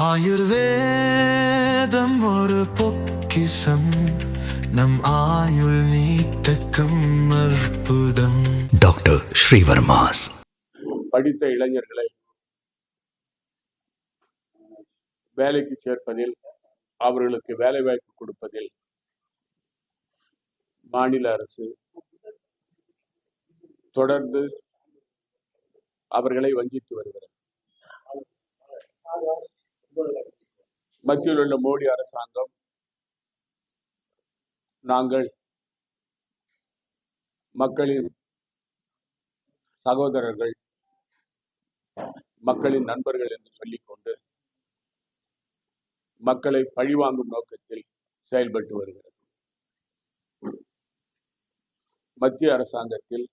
ஆயுர்வேதம் ஒரு பொக்கிசம் நம் ஆயுள் நீட்டக்கும் அற்புதம். டாக்டர் ஸ்ரீவர்மாஸ். படித்த இளைஞர்களை வேலைக்கு சேர்ப்பதில் அவர்களுக்கு வேலை வாய்ப்பு கொடுப்பதில் மாநில அரசு தொடர்ந்து அவர்களை வஞ்சித்து வருகிறது. மத்தியில் உள்ள மோடி அரசாங்கம் நாங்கள் மக்களின் சகோதரர்கள் மக்களின் நண்பர்கள் என்று சொல்லிக்கொண்டு மக்களை பழிவாங்கும் நோக்கத்தில் செயல்பட்டு வருகிறது. மத்திய அரசாங்கத்தில்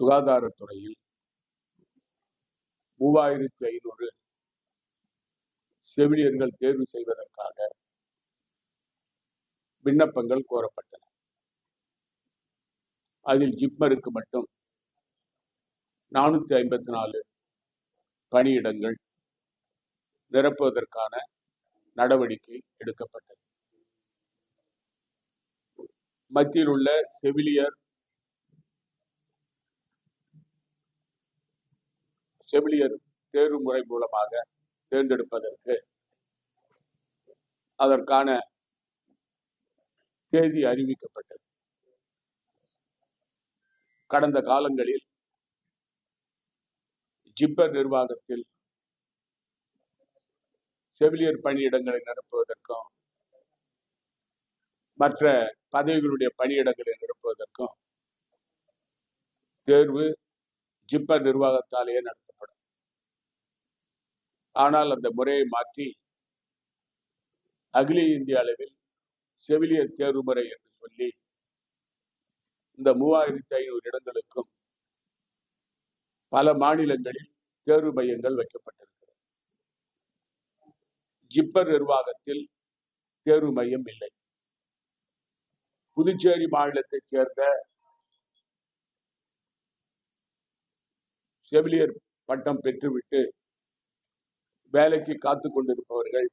சுகாதாரத்துறையில் மூவாயிரத்தி ஐநூறு செவிலியர்கள் தேர்வு செய்வதற்காக விண்ணப்பங்கள் கோரப்பட்டன. அதில் ஜிப்மருக்கு மட்டும் நானூத்தி ஐம்பத்தி நாலு பணியிடங்கள் நிரப்புவதற்கான நடவடிக்கை எடுக்கப்பட்டது. மத்தியில் உள்ள செவிலியர் செவிலியர் தேர்வு முறை மூலமாக தேர்ந்தெடுப்பதற்கு அதற்கான தேதி அறிவிக்கப்பட்டது. கடந்த காலங்களில் ஜிப்பர் நிர்வாகத்தில் செவிலியர் பணியிடங்களை நிரப்புவதற்கும் மற்ற பதவிகளுடைய பணியிடங்களை நிரப்புவதற்கும் தேர்வு ஜிப்பர் நிர்வாகத்தாலேயே நடத்தப்படும். ஆனால் அந்த முறையை மாற்றி அகில இந்திய அளவில் செவிலியர் தேர்வு முறை என்று சொல்லி இந்த மூவாயிரத்தி ஐநூறு இடங்களுக்கும் பல மாநிலங்களில் தேர்வு மையங்கள் வைக்கப்பட்டிருக்கிறது. ஜிப்பர் நிர்வாகத்தில் தேர்வு மையம் இல்லை. புதுச்சேரி மாநிலத்தைச் சேர்ந்த செவிலியர் பட்டம் பெற்றுவிட்டு வேலைக்கு காத்து கொண்டிருப்பவர்கள்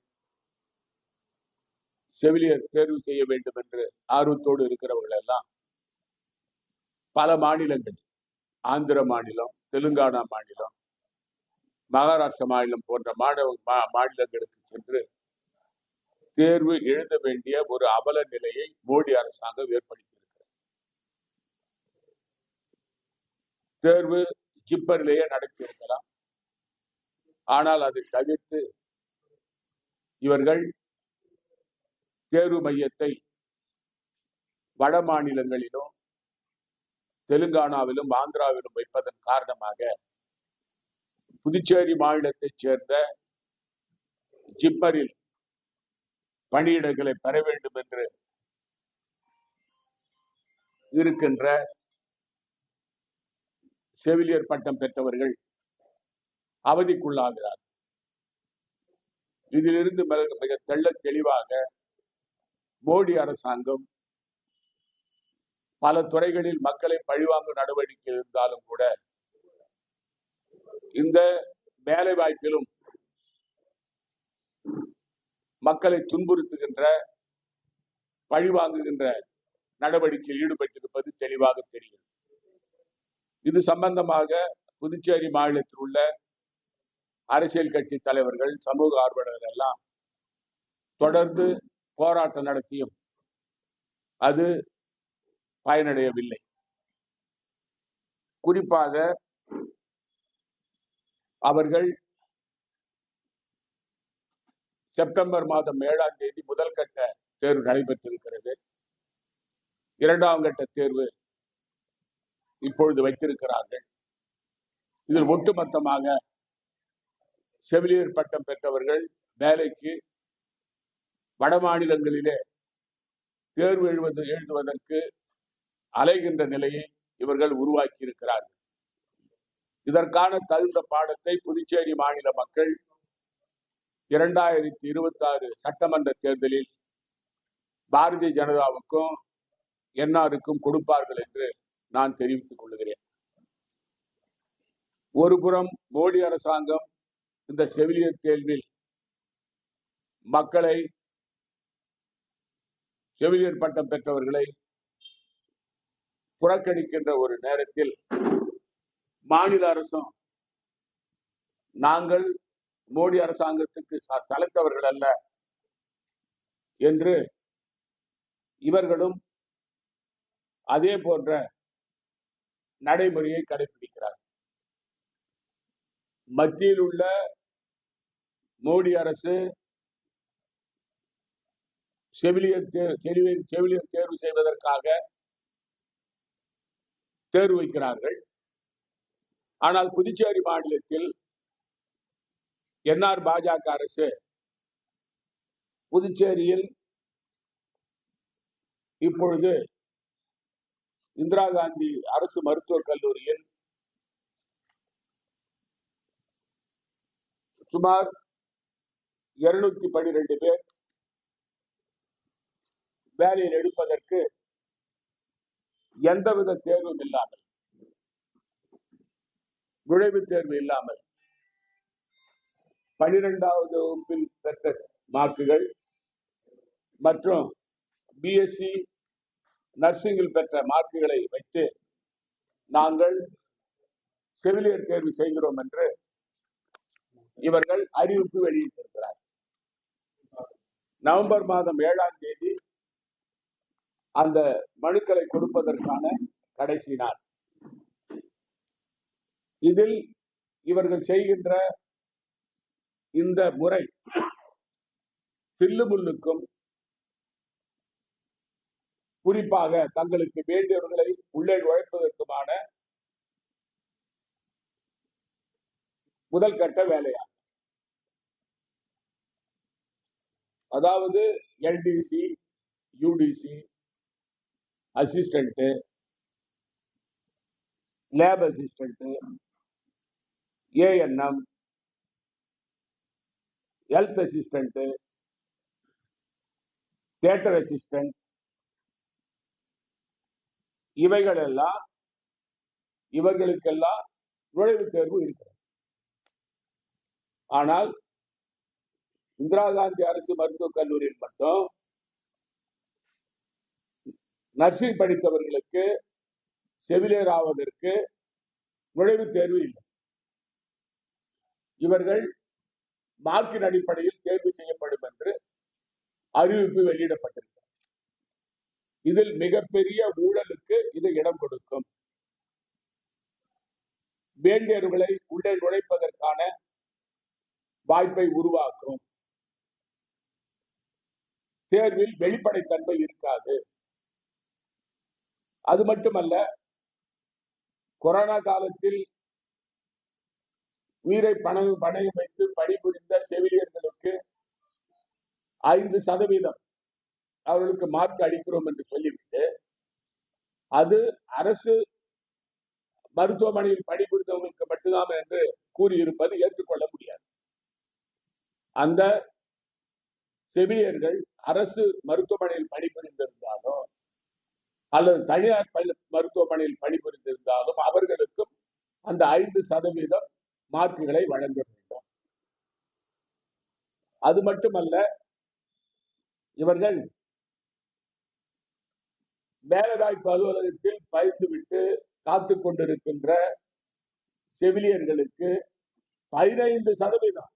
செவிலியர் தேர்வு செய்ய வேண்டும் என்று ஆர்வத்தோடு இருக்கிறவர்கள் எல்லாம் பல மாநிலங்கள் ஆந்திர மாநிலம் தெலுங்கானா மாநிலம் மகாராஷ்டிர மாநிலம் போன்ற மாணவ மா- மாநிலங்களுக்கு சென்று தேர்வு எழுத வேண்டிய ஒரு அவல நிலையை மோடி அரசாங்கம் ஏற்படுத்தியிருக்கிறது. தேர்வு ஜிப்பரிலேயே நடத்தியிருக்கலாம். ஆனால் அதை தவிர்த்து இவர்கள் தேர்வு மையத்தை வட மாநிலங்களிலும் தெலுங்கானாவிலும் ஆந்திராவிலும் வைப்பதன் காரணமாக புதுச்சேரி மாநிலத்தைச் சேர்ந்த ஜிப்மரில் பணியிடங்களை பெற வேண்டும் என்று இருக்கின்ற செவிலியர் பட்டம் பெற்றவர்கள் அவதிக்குள்ளாகிறார் இதிலிருந்து மிக மிக தெள்ள தெளிவாக மோடி அரசாங்கம் பல துறைகளில் மக்களை பழிவாங்கும் நடவடிக்கை இருந்தாலும் கூட இந்த வேலை வாய்ப்பிலும் மக்களை துன்புறுத்துகின்ற பழிவாங்குகின்ற நடவடிக்கையில் ஈடுபட்டிருப்பது தெளிவாக தெரியும் இது சம்பந்தமாக புதுச்சேரி மாநிலத்தில் உள்ள அரசியல் கட்சி தலைவர்கள் சமூக ஆர்வலர்கள் எல்லாம் தொடர்ந்து போராட்டம் நடத்தியும் அது பயனடையவில்லை. குறிப்பாக அவர்கள் செப்டம்பர் மாதம் ஏழாம் தேதி முதல் கட்ட தேர்வு நடைபெற்றிருக்கிறது. இரண்டாம் கட்ட தேர்வு இப்பொழுது வைத்திருக்கிறார்கள். இதில் ஒட்டுமொத்தமாக செவிலியர் பட்டம் பெற்றவர்கள் வேலைக்கு வட மாநிலங்களிலே தேர்வு எழுவது எழுதுவதற்கு அலைகின்ற நிலையை இவர்கள் உருவாக்கி இருக்கிறார்கள் இதற்கான தகுந்த பாடத்தை புதுச்சேரி மாநில மக்கள் இரண்டாயிரத்தி இருபத்தி ஆறு சட்டமன்ற தேர்தலில் பாரதிய ஜனதாவுக்கும் என்ஆருக்கும் கொடுப்பார்கள் என்று நான் தெரிவித்துக் கொள்கிறேன். ஒரு புறம் மோடி அரசாங்கம் இந்த செவிலியர் தேர்வில் மக்களை செவிலியர் பட்டம் பெற்றவர்களை புறக்கணிக்கின்ற ஒரு நேரத்தில் மாநில அரசும் நாங்கள் மோடி அரசாங்கத்துக்கு ச- அல்ல என்று இவர்களும் அதே போன்ற நடைமுறையை கடைபிடிக்கிறார் மத்தியில் உள்ள மோடி அரசு செவிலியர் செவிலியர் செவிலியர் தேர்வு செய்வதற்காக தேர்வு வைக்கிறார்கள். ஆனால் புதுச்சேரி மாநிலத்தில் என்ஆர் பாஜக அரசு புதுச்சேரியில் இப்பொழுது இந்திரா காந்தி அரசு மருத்துவக் கல்லூரியில் சுமார் இருநூத்தி பன்னிரண்டு பேர் வேலையில் எடுப்பதற்கு எந்தவித தேர்வும் இல்லாமல் நுழைவு தேர்வு இல்லாமல் பனிரெண்டாவது வகுப்பில் பெற்ற மார்க்குகள் மற்றும் பிஎஸ்சி நர்சிங்கில் பெற்ற மார்க்குகளை வைத்து நாங்கள் செவிலியர் தேர்வு செய்கிறோம் என்று இவர்கள் அறிவிப்பு வெளியிட்டிருக்கிறார் நவம்பர் மாதம் ஏழாம் தேதி அந்த மனுக்களை கொடுப்பதற்கான கடைசி நாள். இதில் இவர்கள் செய்கின்ற இந்த முறை தில்லுமுல்லுக்கும் குறிப்பாக தங்களுக்கு வேண்டியவர்களை உள்ளே நுழைப்பதற்குமான முதல் கட்ட வேலையாகும். அதாவது LDC UDC assistant lab assistant ANM health assistant theatre assistant இவைகள் எல்லாம் இவர்களுக்கெல்லாம் நுழைவுத் தேர்வு இருக்கிறது. ஆனால் இந்திரா காந்தி அரசு மருத்துவக் கல்லூரியில் மட்டும் நர்சிங் படித்தவர்களுக்கு செவிலியர் ஆவதற்கு நுழைவுத் தேர்வு இல்லை. இவர்கள் மார்க்கின் அடிப்படையில் தேர்வு செய்யப்படும் என்று அறிவிப்பு வெளியிடப்பட்டிருக்கிறது. இதில் மிகப்பெரிய ஊழலுக்கு இது இடம் கொடுக்கும். வேண்டியவர்களை உள்ளே நுழைப்பதற்கான வாய்ப்பை உருவாக்கும். தேர்வில் வெளிப்படைத்தன்மை இருக்காது. அது மட்டுமல்ல கொரோனா காலத்தில் உயிரை பணம் பணையம் வைத்து பணிபுரிந்த செவிலியர்களுக்கு ஐந்து சதவீதம் அவர்களுக்கு மார்க் அளிக்கிறோம் என்று சொல்லிவிட்டு அது அரசு மருத்துவமனையில் பணிபுரிந்தவங்களுக்கு மட்டும்தான் என்று கூறியிருப்பது ஏற்றுக்கொள்ள முடியாது. அந்த செவிலியர்கள் அரசு மருத்துவமனையில் பணிபுரிந்திருந்தாலும் அல்லது தனியார் பள்ளி- மருத்துவமனையில் பணிபுரிந்திருந்தாலும் அவர்களுக்கும் அந்த ஐந்து சதவீதம் மார்க்குகளை வழங்க வேண்டும். அது மட்டுமல்ல இவர்கள் வேலைவாய்ப்பு அலுவலகத்தில் பயிர்ந்துவிட்டு காத்து கொண்டிருக்கின்ற செவிலியர்களுக்கு பதினைந்து சதவீதம்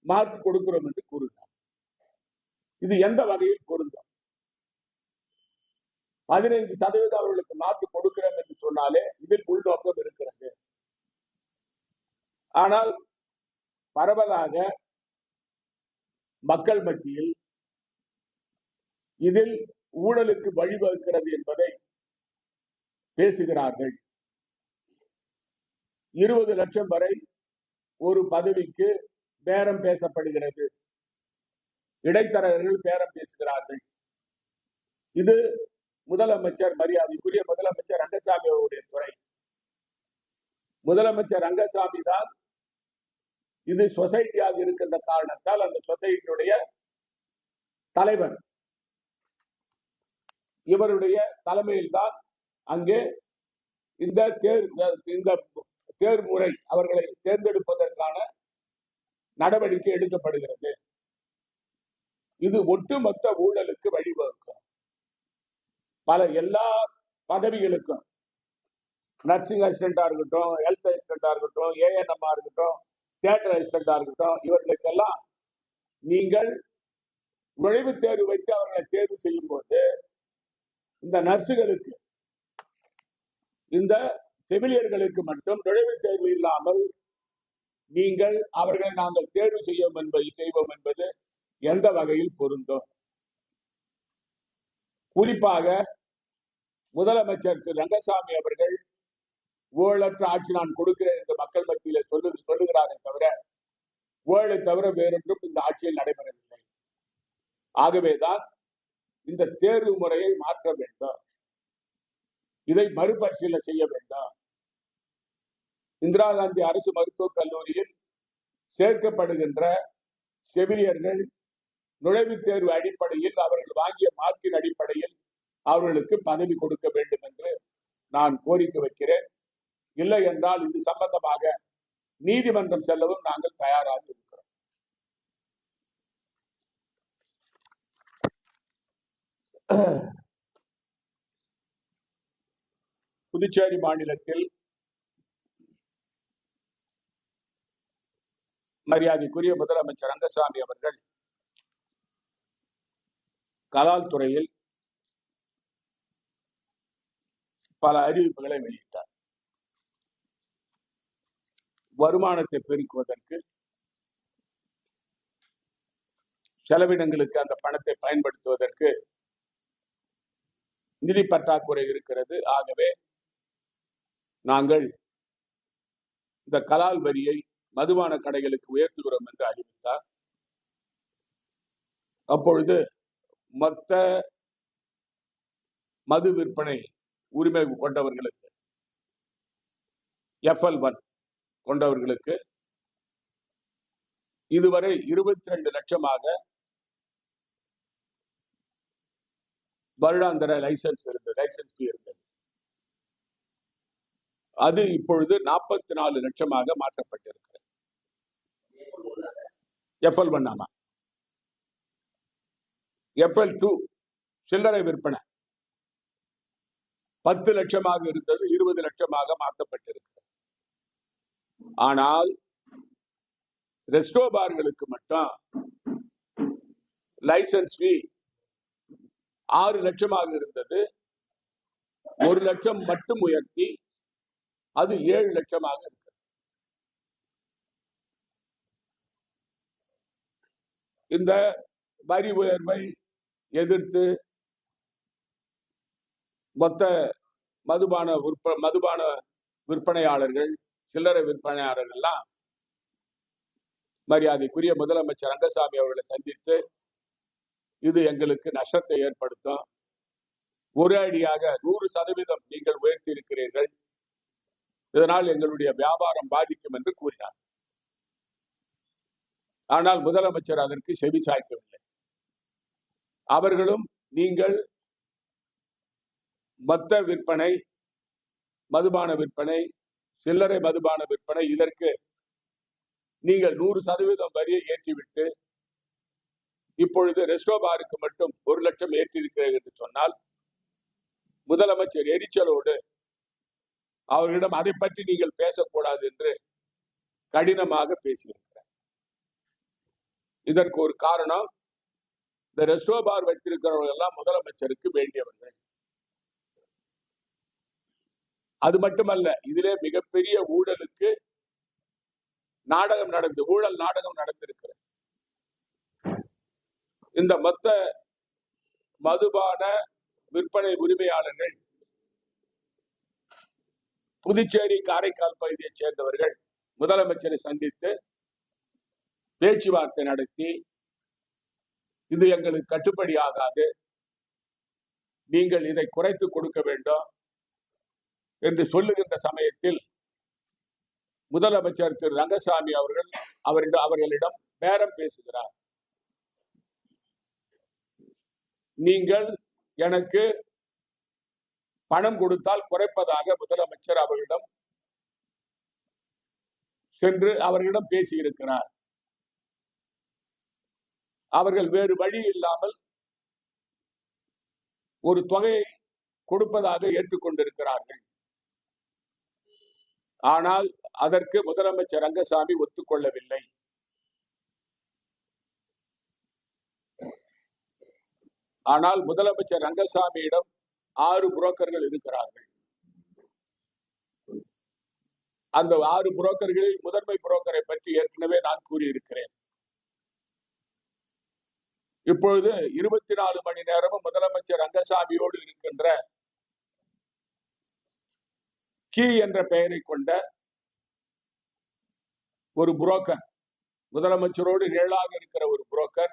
மார்க் கொடுக்கிறோம் என்று கூறுகிறார். இது எந்த வகையில் பொருந்தும்? பதினைந்து சதவீதம் அவர்களுக்கு நாட்டு கொடுக்கிறோம் என்று சொன்னாலே இதில் உள்நோக்கம் இருக்கிறது. ஆனால் பரவலாக மக்கள் மத்தியில் இதில் ஊழலுக்கு வழிவகுக்கிறது என்பதை பேசுகிறார்கள். இருபது லட்சம் வரை ஒரு பதவிக்கு பேரம் பேசப்படுகிறது. இடைத்தரகர்கள் பேரம் பேசுகிறார்கள். இது முதலமைச்சர் மரியாதைக்குரிய முதலமைச்சர் ரங்கசாமி அவருடைய துறை. முதலமைச்சர் ரங்கசாமி தான் இது சொசைட்டியாக இருக்கின்ற காரணத்தால் அந்த சொசைட்டியுடைய தலைவர். இவருடைய தலைமையில் தான் அங்கே இந்த தேர் இந்த தேர்முறை அவர்களை தேர்ந்தெடுப்பதற்கான நடவடிக்கை எடுக்கப்படுகிறது. இது ஒட்டுமொத்த ஊழலுக்கு வழிவகுக்கும். பல எல்லா பதவிகளுக்கும். நர்சிங் அசிஸ்டண்டா இருக்கட்டும் ஹெல்த் அசிஸ்டண்டா இருக்கட்டும் ஏஎன்எம்மா இருக்கட்டும் தியேட்டர் அசிஸ்டண்டா இருக்கட்டும் இவர்களுக்கெல்லாம் நீங்கள் நுழைவுத் தேர்வு வைத்து அவர்களை தேர்வு செய்யும் போது இந்த நர்சுகளுக்கு இந்த செவிலியர்களுக்கு மட்டும் நுழைவுத் தேர்வு இல்லாமல் நீங்கள் அவர்களை நாங்கள் தேர்வு செய்யும் என்பது செய்வோம் என்பது எந்த வகையில் பொருந்தும். குறிப்பாக முதலமைச்சர் திரு. ரங்கசாமி அவர்கள் ஊழலற்ற ஆட்சி நான் கொடுக்கிறேன் என்று மக்கள் மத்தியில சொல்லு சொல்லுகிறாரே தவிர ஊழலை தவிர வேறொன்றும் இந்த ஆட்சியில் நடைபெறவில்லை. ஆகவேதான் இந்த தேர்வு முறையை மாற்ற வேண்டும். இதை மறுபரிசீலனை செய்ய வேண்டும். இந்திரா காந்தி அரசு மருத்துவக் கல்லூரியில் சேர்க்கப்படுகின்ற செவிலியர்கள் நுழைவுத் தேர்வு அடிப்படையில் அவர்கள் வாங்கிய மார்க்கின் அடிப்படையில் அவர்களுக்கு பதவி கொடுக்க வேண்டும் என்று நான் கோரிக்கை வைக்கிறேன். இல்லை என்றால் இது சம்பந்தமாக நீதிமன்றம் செல்லவும் நாங்கள் தயாராக இருக்கிறோம். புதுச்சேரி மாநிலத்தில் மரியாதைக்குரிய முதலமைச்சர் ரங்கசாமி அவர்கள் கலால் துறையில் பல அறிவிப்புகளை வெளியிட்டார். வருமானத்தை பெருக்குவதற்கு செலவினங்களுக்கு அந்த பணத்தை பயன்படுத்துவதற்கு நிதி பற்றாக்குறை இருக்கிறது. ஆகவே நாங்கள் இந்த கலால் வரியை மதுபான கடைகளுக்கு உயர்த்துகிறோம் என்று அறிவித்தார். அப்பொழுது மொத்த மது விற்பனை உரிமை கொண்டவர்களுக்கு எஃப்எல் ஒன் கொண்டவர்களுக்கு இதுவரை இருபத்தி ரெண்டு லட்சமாக வருடாந்திர லைசன்ஸ் இருந்தது லைசன்ஸ் இருந்தது. அது இப்பொழுது நாற்பத்தி நாலு லட்சமாக மாற்றப்பட்டிருக்கிறது. எஃப்எல் ஒன் ஆமா. எஃப்எல் டூ சில்லறை விற்பனை. பத்து லட்சமாக இருந்தது இருபது லட்சமாக மாற்றப்பட்டிருக்கிறது. ஆனால் ரெஸ்டோ பார்களுக்கு மட்டும் லைசன்ஸ் ஃபீ ஆறு லட்சமாக இருந்தது. ஒரு லட்சம் மட்டும் உயர்த்தி அது ஏழு லட்சமாக இருக்கு. இந்த வரி உயர்வை எதிர்த்து மொத்த மதுபான விற்ப மதுபான விற்பனையாளர்கள் சில்லறை விற்பனையாளர்கள்லாம் மரியாதைக்குரிய முதலமைச்சர் ரங்கசாமி அவர்களை சந்தித்து இது எங்களுக்கு நஷ்டத்தை ஏற்படுத்தும். ஒரு அடியாக நூறு சதவீதம் நீங்கள் உயர்த்தி இருக்கிறீர்கள் இதனால் எங்களுடைய வியாபாரம் பாதிக்கும் என்று கூறினார். ஆனால் முதலமைச்சர் அதற்கு செவி சாய்க்கவில்லை. அவர்களும் நீங்கள் மத்த விற்பனை மதுபான விற்பனை சில்லறை மதுபான விற்பனை இதற்கு நீங்கள் நூறு சதவீதம் வரியை ஏற்றிவிட்டு இப்பொழுது ரெஸ்டோ பாருக்கு மட்டும் ஒரு லட்சம் ஏற்றிருக்கிறீர்கள் என்று சொன்னால் முதலமைச்சர் எரிச்சலோடு அவர்களிடம் அதை பற்றி நீங்கள் பேசக்கூடாது என்று கடினமாக பேசியிருக்கிறார். இதற்கு ஒரு காரணம் இந்த ரெஸ்டோ பார் வைத்திருக்கிறவர்கள் எல்லாம் முதலமைச்சருக்கு வேண்டியவர்கள். அது மட்டுமல்ல இதிலே மிகப்பெரிய ஊழலுக்கு நாடகம் நடந்து ஊழல் நாடகம் நடந்திருக்கிறது. இந்த மொத்த மதுபான விற்பனை உரிமையாளர்கள் புதுச்சேரி காரைக்கால் பகுதியைச் சேர்ந்தவர்கள் முதலமைச்சரை சந்தித்து பேச்சுவார்த்தை நடத்தி இது எங்களுக்கு கட்டுப்படி ஆகாது. நீங்கள் இதை குறைத்து கொடுக்க வேண்டும் என்று சொல்லுகின்ற சமயத்தில் முதலமைச்சர் திரு ரங்கசாமி அவர்கள் அவரிடம் அவர்களிடம் பேரம் பேசுகிறார். நீங்கள் எனக்கு பணம் கொடுத்தால் குறைப்பதாக முதலமைச்சர் அவர்களிடம் சென்று அவர்களிடம் பேசியிருக்கிறார். அவர்கள் வேறு வழி இல்லாமல் ஒரு தொகையை கொடுப்பதாக ஏற்றுக்கொண்டிருக்கிறார்கள். ஆனால் அதற்கு முதலமைச்சர் ரங்கசாமி ஒத்துக்கொள்ளவில்லை. ஆனால் முதலமைச்சர் ரங்கசாமியிடம் ஆறு புரோக்கர்கள் இருக்கிறார்கள். அந்த ஆறு புரோக்கர்களில் முதன்மை புரோக்கரை பற்றி ஏற்கனவே நான் கூறியிருக்கிறேன். இப்பொழுது இருபத்தி நாலு மணி நேரமும் முதலமைச்சர் ரங்கசாமியோடு இருக்கின்ற கீ என்ற பெயரை கொண்ட ஒரு புரோக்கர் முதலமைச்சரோடு நிழலாக இருக்கிற ஒரு புரோக்கர்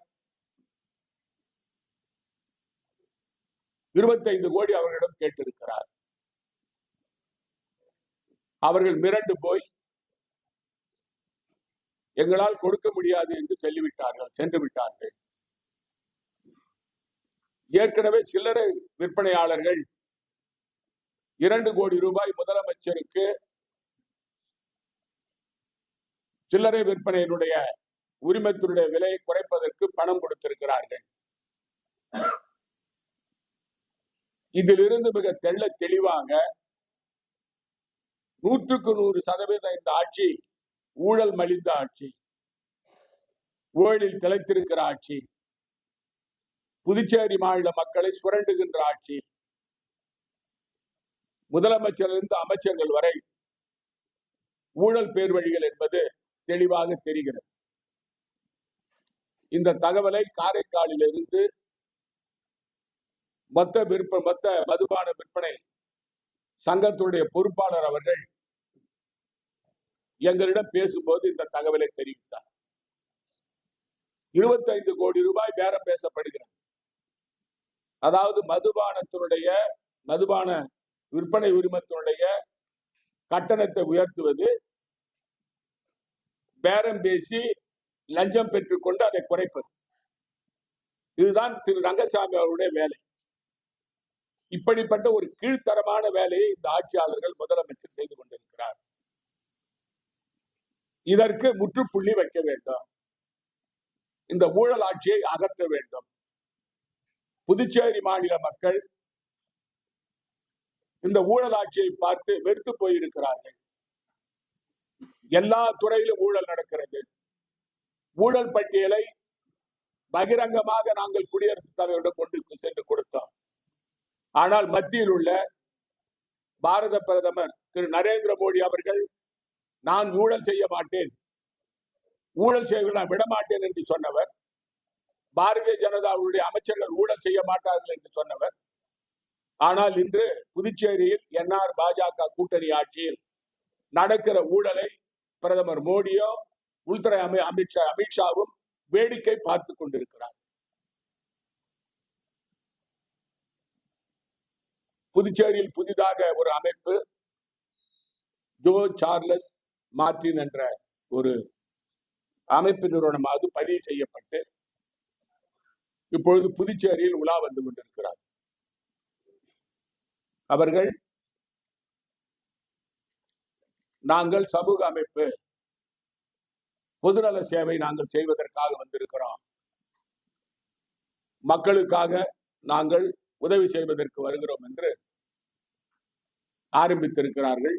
இருபத்தைந்து கோடி அவர்களிடம் கேட்டிருக்கிறார். அவர்கள் மிரண்டு போய் எங்களால் கொடுக்க முடியாது என்று சொல்லிவிட்டார்கள் சென்று விட்டார்கள். ஏற்கனவே சில்லறை விற்பனையாளர்கள் இரண்டு கோடி ரூபாய் முதலமைச்சருக்கு சில்லறை விற்பனையினுடைய உரிமத்தினுடைய விலையை குறைப்பதற்கு பணம் கொடுத்திருக்கிறார்கள். இதிலிருந்து மிக தெள்ள தெளிவாக நூற்றுக்கு நூறு சதவீதம் இந்த ஆட்சி ஊழல் மலிந்த ஆட்சி ஊழலில் திளைத்திருக்கிற ஆட்சி. புதுச்சேரி மாநில மக்களை சுரண்டுகின்ற ஆட்சி. முதலமைச்சரிலிருந்து அமைச்சர்கள் வரை ஊழல் பேர் வழிகள் என்பது தெளிவாக தெரிகிறது. இந்த தகவலை காரைக்காலிலிருந்து மொத்த விற்ப மொத்த மதுபான விற்பனை சங்கத்துடைய பொறுப்பாளர் அவர்கள் எங்களிடம் பேசும்போது இந்த தகவலை தெரிவித்தார். இருபத்தைந்து கோடி ரூபாய் பேரம் பேசப்படுகிறது. அதாவது மதுபானத்தினுடைய மதுபான விற்பனை உரிமத்தினுடைய கட்டணத்தை உயர்த்துவது பேரம் பேசி லஞ்சம் பெற்றுக்கொண்டு அதை குறைப்பது. இதுதான் திரு ரங்கசாமி அவருடைய வேலை. இப்படிப்பட்ட ஒரு கீழ்த்தரமான வேலையை இந்த ஆட்சியாளர்கள் முதலமைச்சர் செய்து கொண்டிருக்கிறார். இதற்கு முற்றுப்புள்ளி வைக்க வேண்டும். இந்த ஊழல் ஆட்சியை அகற்ற வேண்டும். புதுச்சேரி மாநில மக்கள் இந்த ஊழல் ஆட்சியை பார்த்து வெறுத்து போயிருக்கிறார்கள். எல்லா துறையிலும் ஊழல் நடக்கிறது. ஊழல் பட்டியலை பகிரங்கமாக நாங்கள் குடியரசுத் தலைவரிடம் கொண்டு சென்று கொடுத்தோம். ஆனால் மத்தியில் உள்ள பாரத பிரதமர் திரு நரேந்திர மோடி அவர்கள் நான் ஊழல் செய்ய மாட்டேன். ஊழல் செய்வதை நான் விடமாட்டேன் என்று சொன்னவர் பாரதிய ஜனதாவுடைய அமைச்சர்கள் ஊழல் செய்ய மாட்டார்கள் என்று சொன்னவர். ஆனால் இன்று புதுச்சேரியில் என்ஆர் பாஜக கூட்டணி ஆட்சியில் நடக்கிற ஊழலை பிரதமர் மோடியோ உள்துறை அமை அமித்ஷா அமித்ஷாவும் வேடிக்கை பார்த்து கொண்டிருக்கிறார். புதுச்சேரியில் புதிதாக ஒரு அமைப்பு ஜோ சார்லஸ் மார்டின் என்ற ஒரு அமைப்பு நிறுவனமாவது பதிவு செய்யப்பட்டு இப்பொழுது புதுச்சேரியில் உலா வந்து கொண்டிருக்கிறார். அவர்கள் நாங்கள் சமூக அமைப்பு பொதுநல சேவை நாங்கள் செய்வதற்காக வந்திருக்கிறோம். மக்களுக்காக நாங்கள் உதவி செய்வதற்கு வருகிறோம் என்று ஆரம்பித்திருக்கிறார்கள்.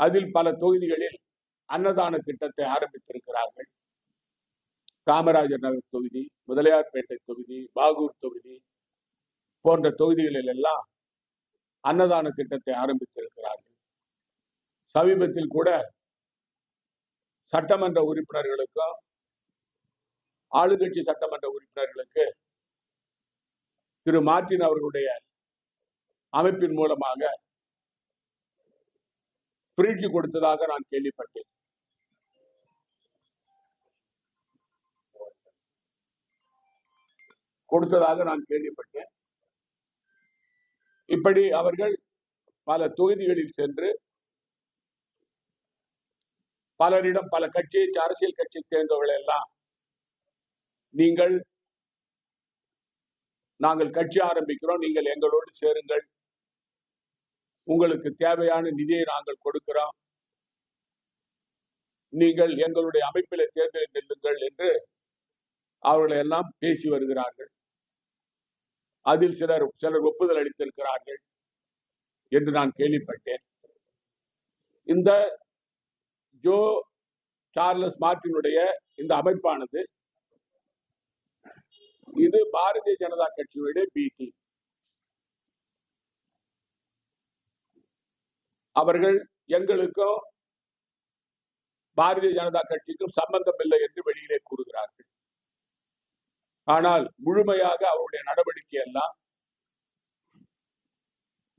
அதில் பல தொகுதிகளில் அன்னதான திட்டத்தை ஆரம்பித்திருக்கிறார்கள். காமராஜர் நகர் தொகுதி முதலியார்பேட்டை தொகுதி பாகூர் தொகுதி போன்ற தொகுதிகளில் எல்லாம் அன்னதான திட்டத்தை ஆரம்பித்திருக்கிறார்கள். சமீபத்தில் கூட சட்டமன்ற உறுப்பினர்களுக்கும் ஆளுங்கட்சி சட்டமன்ற உறுப்பினர்களுக்கு திரு மார்டின் அவர்களுடைய அமைப்பின் மூலமாக பிரிட்ஜ் கொடுத்ததாக நான் கேள்விப்பட்டேன். கொடுத்ததாக நான் கேள்விப்பட்டேன். இப்படி அவர்கள் பல தொகுதிகளில் சென்று பலரிடம் பல கட்சியை அரசியல் கட்சி சேர்ந்தவர்கள் எல்லாம் நீங்கள் நாங்கள் கட்சி ஆரம்பிக்கிறோம் நீங்கள் எங்களோடு சேருங்கள். உங்களுக்கு தேவையான நிதியை நாங்கள் கொடுக்கிறோம். நீங்கள் எங்களுடைய அமைப்பில் நெல்லுங்கள் என்று அவர்களை எல்லாம் பேசி வருகிறார்கள். அதில் சிலர் சிலர் ஒப்புதல் அளித்திருக்கிறார்கள் என்று நான் கேள்விப்பட்டேன். இந்த ஜோ சார்லஸ் மார்டினுடைய இந்த அமைப்பானது இது பாரதிய ஜனதா கட்சியுடைய பிடி அவர்கள் எங்களுக்கும் பாரதிய ஜனதா கட்சிக்கும் சம்பந்தம் இல்லை என்று வெளியிலே கூறுகிறார்கள். ஆனால் முழுமையாக அவருடைய நடவடிக்கை எல்லாம்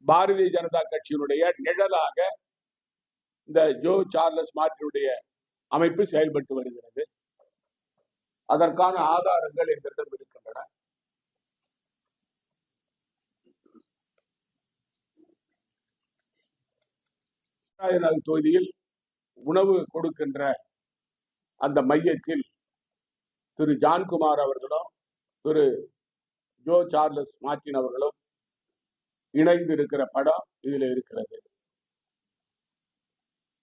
பாரதிய ஜனதா கட்சியினுடைய நிழலாக இந்த ஜோ சார்லஸ் மார்டினுடைய அமைப்பு செயல்பட்டு வருகிறது. அதற்கான ஆதாரங்கள் எங்களிடம் இருக்கின்றன. தொகுதியில் உணவு கொடுக்கின்ற அந்த மையத்தில் திரு ஜான்குமார் அவர்களும் திரு ஜோ சார்லஸ் மார்டின் அவர்களும் இணைந்து இருக்கிற படம் இதில் இருக்கிறது.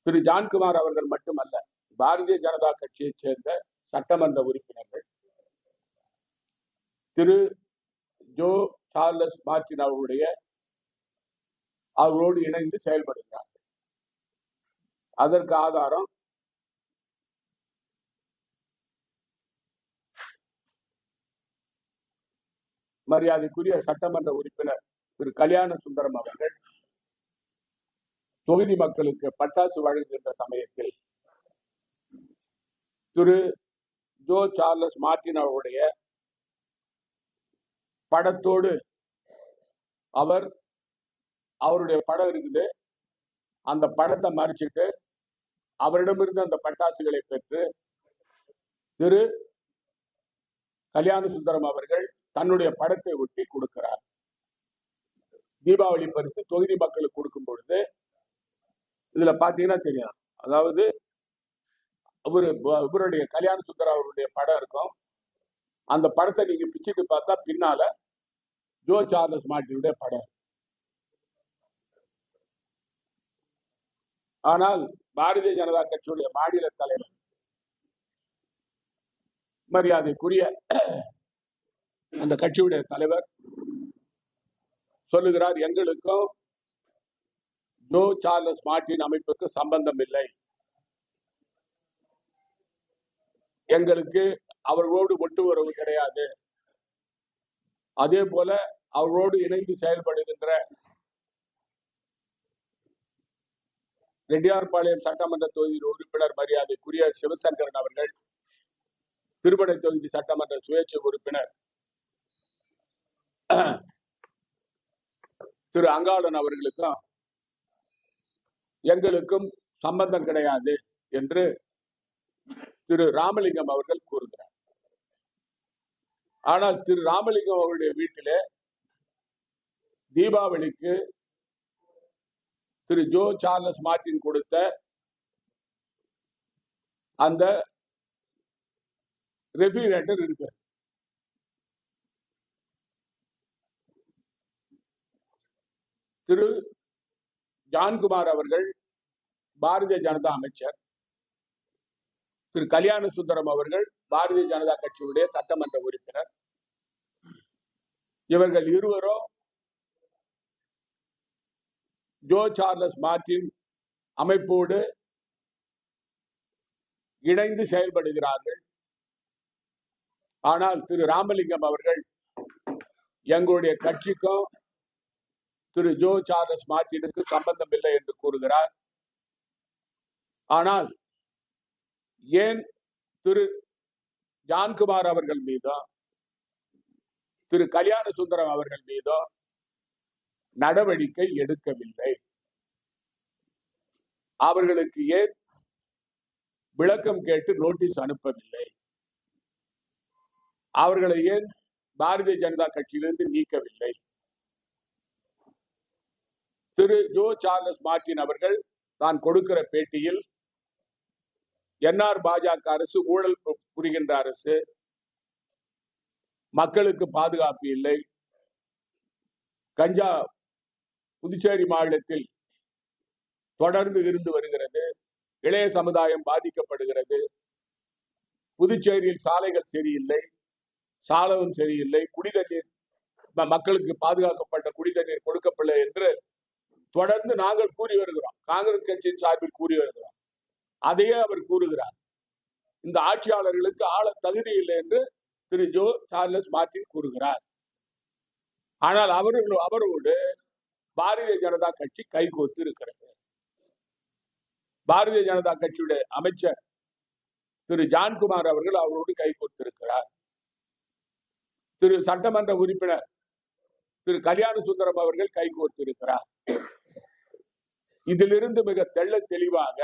திரு ஜான்குமார் அவர்கள் மட்டுமல்ல பாரதிய ஜனதா கட்சியைச் சேர்ந்த சட்டமன்ற உறுப்பினர்கள் திரு ஜோ சார்லஸ் மார்டின் அவர்களுடைய அவர்களோடு இணைந்து செயல்படுகிறார்கள். அதற்கு ஆதாரம் மரியாதைக்குரிய சட்டமன்ற உறுப்பினர் திரு. கல்யாண சுந்தரம் அவர்கள் தொகுதி மக்களுக்கு பட்டாசு வழங்குகின்ற சமயத்தில் திரு. ஜோ சார்லஸ் மார்டின் அவருடைய படத்தோடு அவர் அவருடைய படம் இருக்குது. அந்த படத்தை மறைச்சிட்டு அவரிடமிருந்து அந்த பட்டாசுகளை பெற்று திரு. கல்யாண சுந்தரம் அவர்கள் தன்னுடைய படத்தை ஒட்டி கொடுக்கிறார். தீபாவளி பரிசு தொகுதி மக்களுக்கு கொடுக்கும் பொழுது இதுல பாத்தீங்கன்னா தெரியும். அதாவது அவரு இவருடைய கல்யாண சுந்தர் அவருடைய படம் இருக்கும். அந்த படத்தை நீங்க பிச்சுட்டு பார்த்தா பின்னால ஜோ சார்லஸ் மார்டினுடைய படம் ஆனால் பாரதிய ஜனதா கட்சியுடைய மாநில தலைவர் மரியாதைக்குரிய அந்த கட்சியுடைய தலைவர் சொல்லுகிறார் எங்களுக்கும் ஜோ சார்லஸ் மார்டின் அமைப்புக்கு சம்பந்தம் இல்லை. எங்களுக்கு அவர்களோடு ஒட்டு உறவு கிடையாது. அதே போல அவர்களோடு இணைந்து செயல்படுகின்ற ரெட்டியார்பாளையம் சட்டமன்ற தொகுதி உறுப்பினர் மரியாதைக்குரிய சிவசங்கரன் அவர்கள் திருப்படை தொகுதி சட்டமன்ற சுயேட்சை உறுப்பினர் திரு அங்காளன் அவர்களுக்கும் எங்களுக்கும் சம்பந்தம் கிடையாது என்று திரு ராமலிங்கம் அவர்கள் கூறுகிறார். ஆனால் திரு ராமலிங்கம் அவருடைய வீட்டிலே தீபாவளிக்கு திரு ஜோ சார்லஸ் மார்டின் கொடுத்த அந்த ரெஃப்ரிஜரேட்டர் இருக்கு திரு ஜான்குமார் அவர்கள் பாரதிய ஜனதா அமைச்சர். திரு கல்யாண சுந்தரம் அவர்கள் பாரதிய ஜனதா கட்சியுடைய சட்டமன்ற உறுப்பினர். இவர்கள் இருவரும் ஜோ சார்லஸ் மார்டின் அமைப்போடு இணைந்து செயல்படுகிறார்கள். ஆனால் திரு ராமலிங்கம் அவர்கள் எங்களுடைய கட்சிக்கும் திரு ஜோ சார்லஸ் மார்டினுக்கு சம்பந்தம் இல்லை என்று கூறுகிறார். ஆனால் ஏன் திரு ஜான்குமார் அவர்கள் மீதும் திரு கல்யாண சுந்தரம் அவர்கள் மீதும் நடவடிக்கை எடுக்கவில்லை? அவர்களுக்கு ஏன் விளக்கம் கேட்டு நோட்டீஸ் அனுப்பவில்லை? அவர்களை ஏன் பாரதிய ஜனதா கட்சியிலிருந்து நீக்கவில்லை? திரு ஜோ சார்லஸ் மார்டின் அவர்கள் தான் கொடுக்கிற பேட்டியில் என்ஆர் பாஜக அரசு ஊழல் புரிகின்ற அரசு மக்களுக்கு பாதுகாப்பு இல்லை கஞ்சா புதுச்சேரி மாநிலத்தில் தொடர்ந்து இருந்து வருகிறது இளைய சமுதாயம் பாதிக்கப்படுகிறது புதுச்சேரியில் சாலைகள் சரியில்லை சாலவும் சரியில்லை குடிதண்ணீர் மக்களுக்கு பாதுகாக்கப்பட்ட குடிதண்ணீர் கொடுக்கப்படலை என்று தொடர்ந்து நாங்கள் கூறி வருகிறோம். காங்கிரஸ் கட்சியின் சார்பில் கூறி வருகிறோம். அதையே அவர் கூறுகிறார். இந்த ஆட்சியாளர்களுக்கு ஆள தகுதி இல்லை என்று திரு ஜோ சார்லஸ் மார்டின் கூறுகிறார். ஆனால் அவர்கள் அவரோடு பாரதிய ஜனதா கட்சி கைகோர்த்து இருக்கிறது. பாரதிய ஜனதா கட்சியுடைய அமைச்சர் திரு ஜான்குமார் அவர்கள் அவரோடு கைகோர்த்து இருக்கிறார் திரு சட்டமன்ற உறுப்பினர் திரு கல்யாண சுந்தரம் அவர்கள் கைகோர்த்து இருக்கிறார் இதிலிருந்து மிக தெள்ள தெளிவாக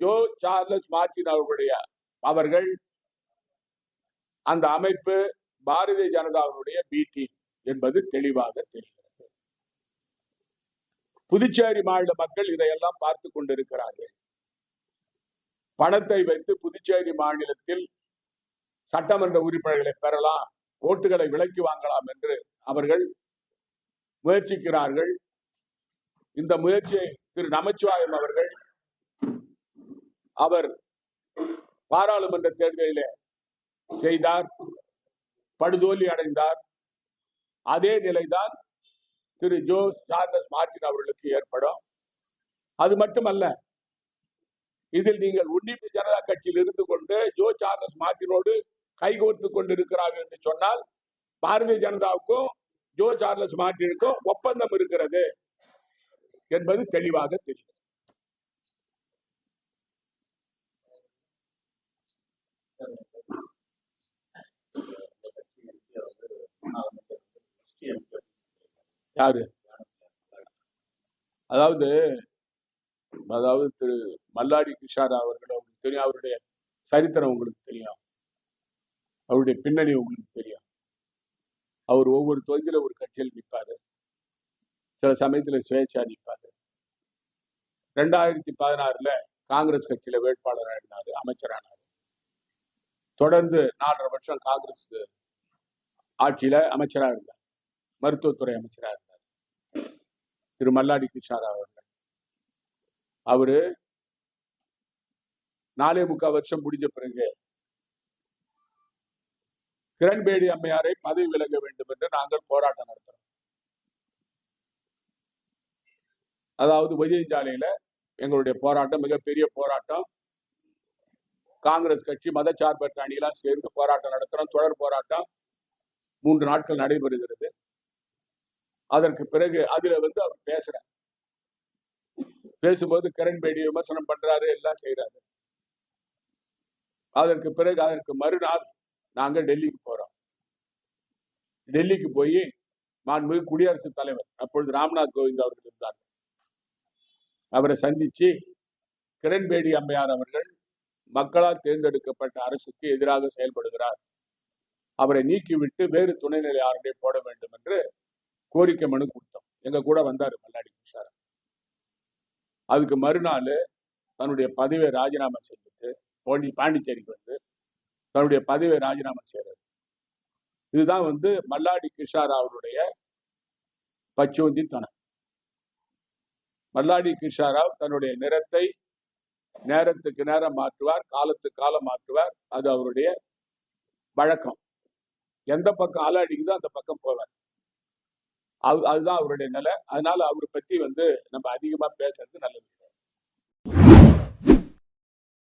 ஜோ சார்லஸ் மார்டின் அவர்களுடைய அவர்கள் அந்த அமைப்பு பாரதிய ஜனதாவினுடைய பி என்பது தெளிவாக தெரிகிறது. புதுச்சேரி மாநில மக்கள் இதையெல்லாம் பார்த்து கொண்டிருக்கிறார்கள். பணத்தை வைத்து புதுச்சேரி மாநிலத்தில் சட்டமன்ற உறுப்பினர்களை பெறலாம் ஓட்டுகளை விலக்கி வாங்கலாம் என்று அவர்கள் முயற்சிக்கிறார்கள். இந்த முயற்சியை திரு நமச்சிவாயம் அவர்கள் அவர் பாராளுமன்ற தேர்தலில் செய்தார் படுதோல்வி அடைந்தார். அதே நிலைதான் திரு ஜோ சார்லஸ் மார்டின் அவர்களுக்கு ஏற்படும். அது மட்டுமல்ல இதில் நீங்கள் உன்னிப்பு ஜனதா கட்சியில் இருந்து கொண்டு ஜோ சார்லஸ் மார்டினோடு கைகோர்த்து கொண்டிருக்கிறார்கள் என்று சொன்னால் பாரதிய ஜனதாவுக்கும் ஜோ சார்லஸ் மார்டினுக்கும் ஒப்பந்தம் இருக்கிறது என்பது தெளிவாக தெரியும். யாரு? அதாவது அதாவது திரு மல்லாடி கிஷாரா அவர்கள் அவருக்கு தெரியும் அவருடைய சரித்திரம் உங்களுக்கு தெரியும். அவருடைய பின்னணி உங்களுக்கு தெரியும். அவர் ஒவ்வொரு தொகுதியில் ஒரு கட்சியில் நிற்பார் சில சமயத்துல சுயேட்சா நிற்பார் ரெண்டாயிரத்தி பதினாறுல காங்கிரஸ் கட்சியில வேட்பாளராக இருந்தாரு அமைச்சரானார். தொடர்ந்து நாலரை வருஷம் காங்கிரஸ் ஆட்சியில் அமைச்சராக இருந்தார். மருத்துவத்துறை அமைச்சராக இருந்தார். திரு மல்லாடி கிருஷ்ணாராவ் அவர்கள். அவரு நாலே முக்கால் வருஷம் முடிஞ்ச பிறகு கிரண்பேடி அம்மையாரை பதவி விலக வேண்டும் என்று நாங்கள் போராட்டம் நடத்துறோம். அதாவது வைத்தியசாலையில எங்களுடைய போராட்டம் மிகப்பெரிய போராட்டம். காங்கிரஸ் கட்சி மதச்சார்பற்ற அணியெல்லாம் சேர்ந்து போராட்டம் நடத்துறோம். தொடர் போராட்டம் மூன்று நாட்கள் நடைபெறுகிறது. அதற்கு பிறகு அதுல வந்து அவர் பேசுற பேசும்போது கிரண்பேடி விமர்சனம் பண்றாரு எல்லாம் செய்யறாரு அதற்கு பிறகு அதற்கு மறுநாள் நாங்க டெல்லிக்கு போறோம். டெல்லிக்கு போய் மாண்புமிகு குடியரசுத் தலைவர். அப்பொழுது ராம்நாத் கோவிந்த் அவர்கள் இருந்தார். அவரை சந்திச்சு கிரண்பேடி அம்மையார் அவர்கள் மக்களால் தேர்ந்தெடுக்கப்பட்ட அரசுக்கு எதிராக செயல்படுகிறார். அவரை நீக்கிவிட்டு வேறு துணைநிலை ஆளுநரை போட வேண்டும் என்று கோரிக்கை மனு கொடுத்தோம். எங்க கூட வந்தாரு மல்லாடி கிருஷ்ணாராவ். அதுக்கு மறுநாள் தன்னுடைய பதவியை ராஜினாமா செஞ்சுட்டு பாண்டி பாண்டிச்சேரிக்கு வந்து தன்னுடைய பதவியை ராஜினாமா செய்யறது. இதுதான் வந்து மல்லாடி கிருஷ்ணாராவ் அவருடைய பச்சோந்தித்தனம் மல்லாடி கிருஷ்ணாராவ் தன்னுடைய நிறத்தை நேரத்துக்கு நேரம் மாற்றுவார் காலத்துக்கு காலம் மாற்றுவார். அது அவருடைய வழக்கம். எந்த பக்கம் அலை அடிக்குதோ அந்த பக்கம் போவார். அது அதுதான் அவருடைய நிலை. அதனால அவரை பத்தி வந்து நம்ம அதிகமா பேசுறது நல்லது